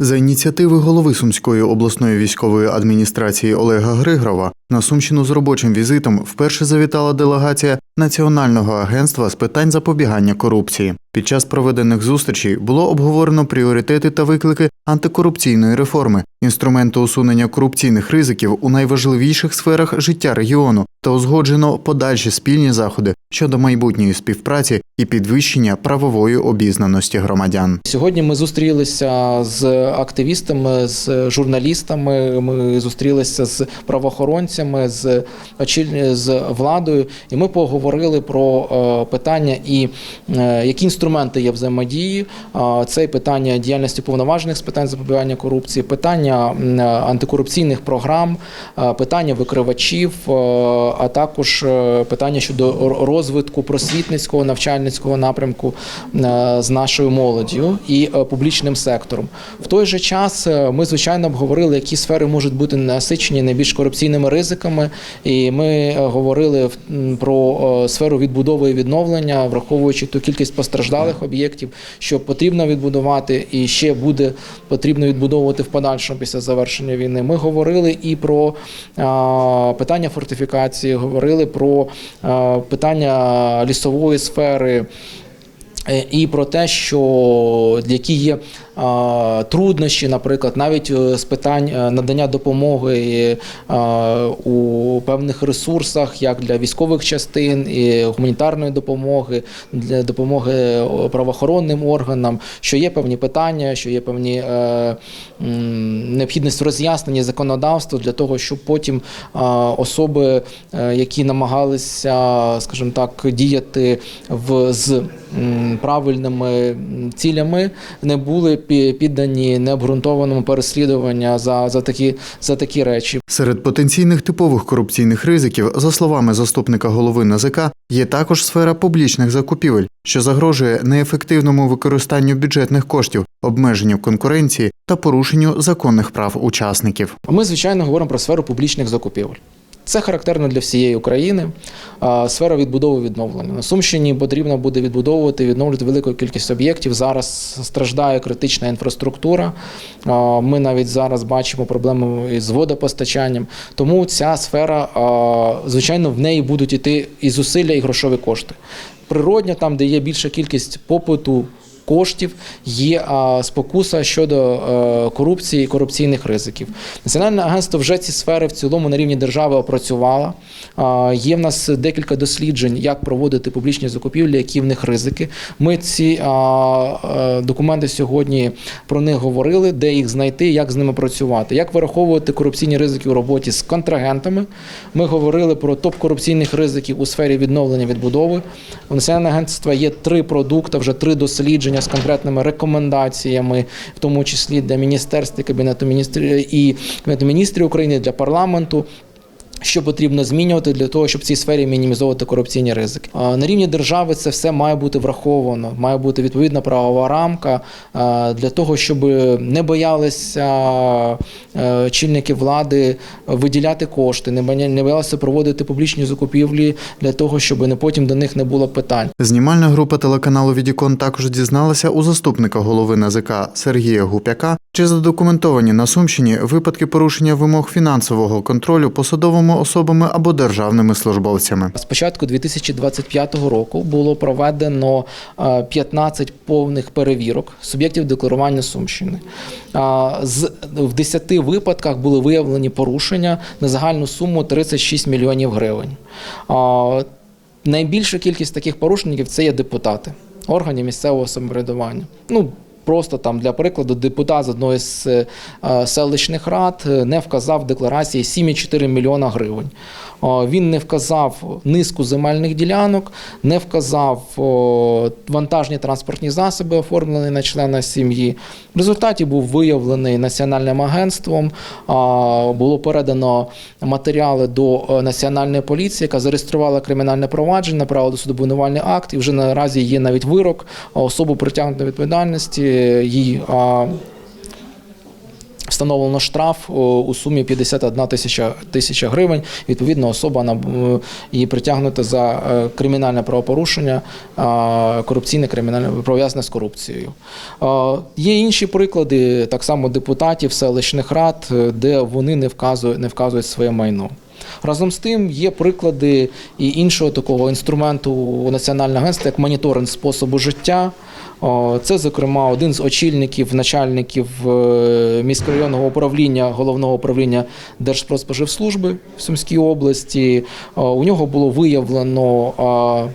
За ініціативи голови Сумської обласної військової адміністрації Олега Григрова на Сумщину з робочим візитом вперше завітала делегація Національного агентства з питань запобігання корупції. Під час проведених зустрічей було обговорено пріоритети та виклики антикорупційної реформи, інструменти усунення корупційних ризиків у найважливіших сферах життя регіону та узгоджено подальші спільні заходи щодо майбутньої співпраці і підвищення правової обізнаності громадян. Сьогодні ми зустрілися з активістами, з журналістами. Ми зустрілися з правоохоронцями, з з владою, і ми поговорили про е, питання і е, які інструменти є взаємодії. Це і питання діяльності повноважених з питань запобігання корупції, питання антикорупційних програм, е, питання викривачів, е, а також е, питання щодо розвитку просвітницького навчальницького напрямку е, з нашою молоддю і е, публічним сектором. В той же час ми звичайно обговорили, які сфери можуть бути насичені найбільш корупційними ризиками, і ми говорили про сферу відбудови і відновлення, враховуючи ту кількість постраждалих об'єктів, що потрібно відбудувати, і ще буде потрібно відбудовувати в подальшому після завершення війни. Ми говорили і про питання фортифікації, говорили про е, питання лісової сфери. Е, І про те, що які є труднощі, наприклад, навіть е, з питань е, надання допомоги е, у певних ресурсах, як для військових частин, і гуманітарної допомоги, для допомоги правоохоронним органам, що є певні питання, що є певні необхідність в роз'ясненні законодавства для того, щоб потім особи, які намагалися, скажімо так, діяти в з правильними цілями, не були піддані необґрунтованому переслідуванню за, за такі за такі речі. Серед потенційних типових корупційних ризиків, за словами заступника голови НАЗК, є також сфера публічних закупівель, що загрожує неефективному використанню бюджетних коштів, обмеженню конкуренції та порушенню законних прав учасників. Ми, звичайно, говоримо про сферу публічних закупівель. Це характерно для всієї України. Сфера відбудови відновлення. На Сумщині потрібно буде відбудовувати, відновлювати велику кількість об'єктів. Зараз страждає критична інфраструктура. Ми навіть зараз бачимо проблеми із водопостачанням. Тому ця сфера, звичайно, в неї будуть іти і зусилля, і грошові кошти. Природньо, там, де є більша кількість попиту коштів є спокуса щодо е, корупції і корупційних ризиків. Національне агентство вже ці сфери в цілому на рівні держави опрацювало. Є в нас декілька досліджень, як проводити публічні закупівлі, які в них ризики. Ми ці документи сьогодні про них говорили, де їх знайти, як з ними працювати, як вираховувати корупційні ризики у роботі з контрагентами. Ми говорили про топ корупційних ризиків у сфері відновлення відбудови. У національного агентства є три продукти, вже три дослідження з конкретними рекомендаціями, в тому числі для міністерств і кабінету міністрів і міністрів України для парламенту. Що потрібно змінювати для того, щоб в цій сфері мінімізовувати корупційні ризики? На рівні держави це все має бути враховано, має бути відповідна правова рамка для того, щоб не боялися чинники влади виділяти кошти, не боялися проводити публічні закупівлі для того, щоб не потім до них не було питань. Знімальна група телеканалу Відікон також дізналася у заступника голови НАЗК Сергія Гупяка, чи задокументовані на Сумщині випадки порушення вимог фінансового контролю посадовими особами або державними службовцями. З початку 2025 року було проведено е, 15 повних перевірок суб'єктів декларування Сумщини. З в 10 випадках були виявлені порушення на загальну суму 36 мільйонів гривень. Найбільша кількість таких порушників це є депутати органів місцевого самоврядування. Ну Просто там для прикладу депутат з одної з е, селищних рад е, не вказав в декларації 7,4 мільйона гривень. Він не вказав низку земельних ділянок, не вказав вантажні транспортні засоби, оформлені на члена сім'ї. В результаті був виявлений національним агентством. Було передано матеріали до е, національної поліції, яка зареєструвала кримінальне провадження, направила до суду обвинувальний акт, і вже наразі є навіть вирок, особу притягнуто до відповідальності. Їй встановлено штраф у сумі 51 тисяча тисяча гривень. Відповідно, особа е, притягнута за е, кримінальне правопорушення, корупційне кримінальне пов'язане з корупцією. Є інші приклади, так само депутатів селищних рад, е, де вони не вказують, не вказують своє майно. Разом з тим є приклади і іншого такого інструменту національного агентства, як моніторинг способу життя. Це, зокрема, один з очільників, начальників е, міськрайонного управління, головного управління Держпродспоживслужби в Сумській області. У нього було виявлено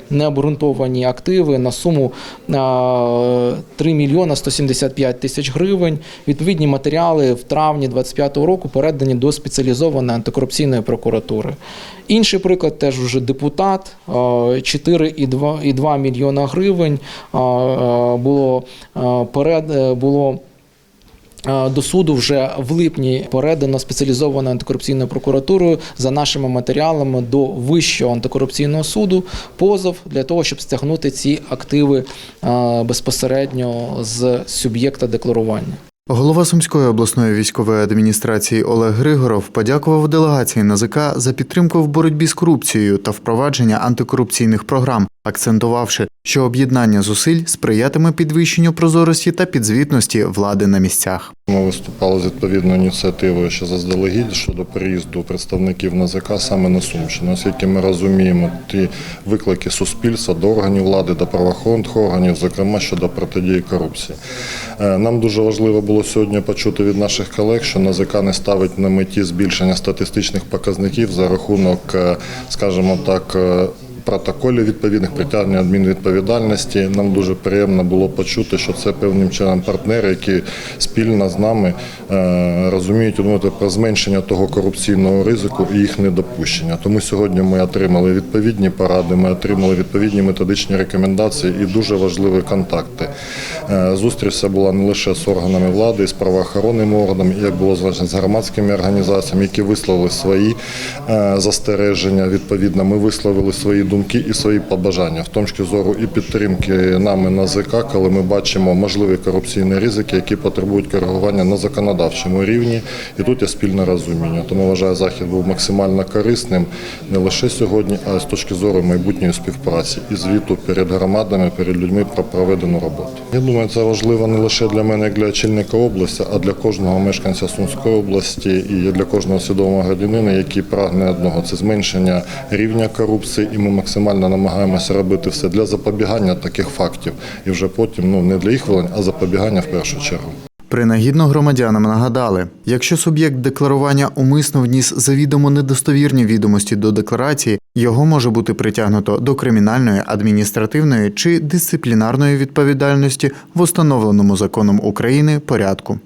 необґрунтовані активи на суму а, 3 мільйона 175 тисяч гривень. Відповідні матеріали в травні 2025 року передані до спеціалізованої антикорупційної прокуратури. Інший приклад теж вже депутат а, 4,2 мільйона гривень було перед е, було. е, До суду вже в липні передано спеціалізованою антикорупційною прокуратурою за нашими матеріалами до Вищого антикорупційного суду позов для того, щоб стягнути ці активи е, безпосередньо з суб'єкта декларування. Голова Сумської обласної військової адміністрації Олег Григоров подякував делегації НАЗК за підтримку в боротьбі з корупцією та впровадження антикорупційних програм, акцентувавши, що об'єднання зусиль сприятиме підвищенню прозорості та підзвітності влади на місцях. Ми виступали з відповідною ініціативою ще заздалегідь щодо приїзду представників НАЗК саме на Сумщину, оскільки ми розуміємо ті виклики суспільства до органів влади, до правоохоронних органів, зокрема щодо протидії корупції. Е, Нам дуже важливо було сьогодні почути від наших колег, що НАЗК не ставить на меті збільшення статистичних показників за рахунок, е, скажімо так, е, протоколів відповідних притягнення адмінвідповідальності. Нам дуже приємно було почути, що це певним чином партнери, які спільно з нами е, розуміють думати про зменшення того корупційного ризику і їх недопущення. Тому сьогодні ми отримали відповідні поради, ми отримали відповідні методичні рекомендації і дуже важливі контакти. Е, Зустріч ця була не лише з органами влади, і з правоохоронними органами, як було зазначено, з громадськими організаціями, які висловили свої е, застереження. Відповідно, ми висловили свої думки і свої побажання, в тому числі зору і підтримки нами на ЗК, коли ми бачимо можливі корупційні ризики, які потребують коригування на законодавчому рівні. І тут є спільне розуміння. Тому вважаю, захід був максимально корисним не лише сьогодні, а й з точки зору майбутньої співпраці і звіту перед громадами, перед людьми про проведену роботу. Я думаю, це важливо не лише для мене, як для очільника області, а для кожного мешканця Сумської області і для кожного свідомого громадянина, який прагне одного це зменшення рівня корупції, і ми максимально намагаємося робити все для запобігання таких фактів, і вже потім ну не для їх вилень, а запобігання в першу чергу. Принагідно громадянам нагадали, якщо суб'єкт декларування умисно вніс завідомо недостовірні відомості до декларації, його може бути притягнуто до кримінальної, адміністративної чи дисциплінарної відповідальності в установленому законом України порядку.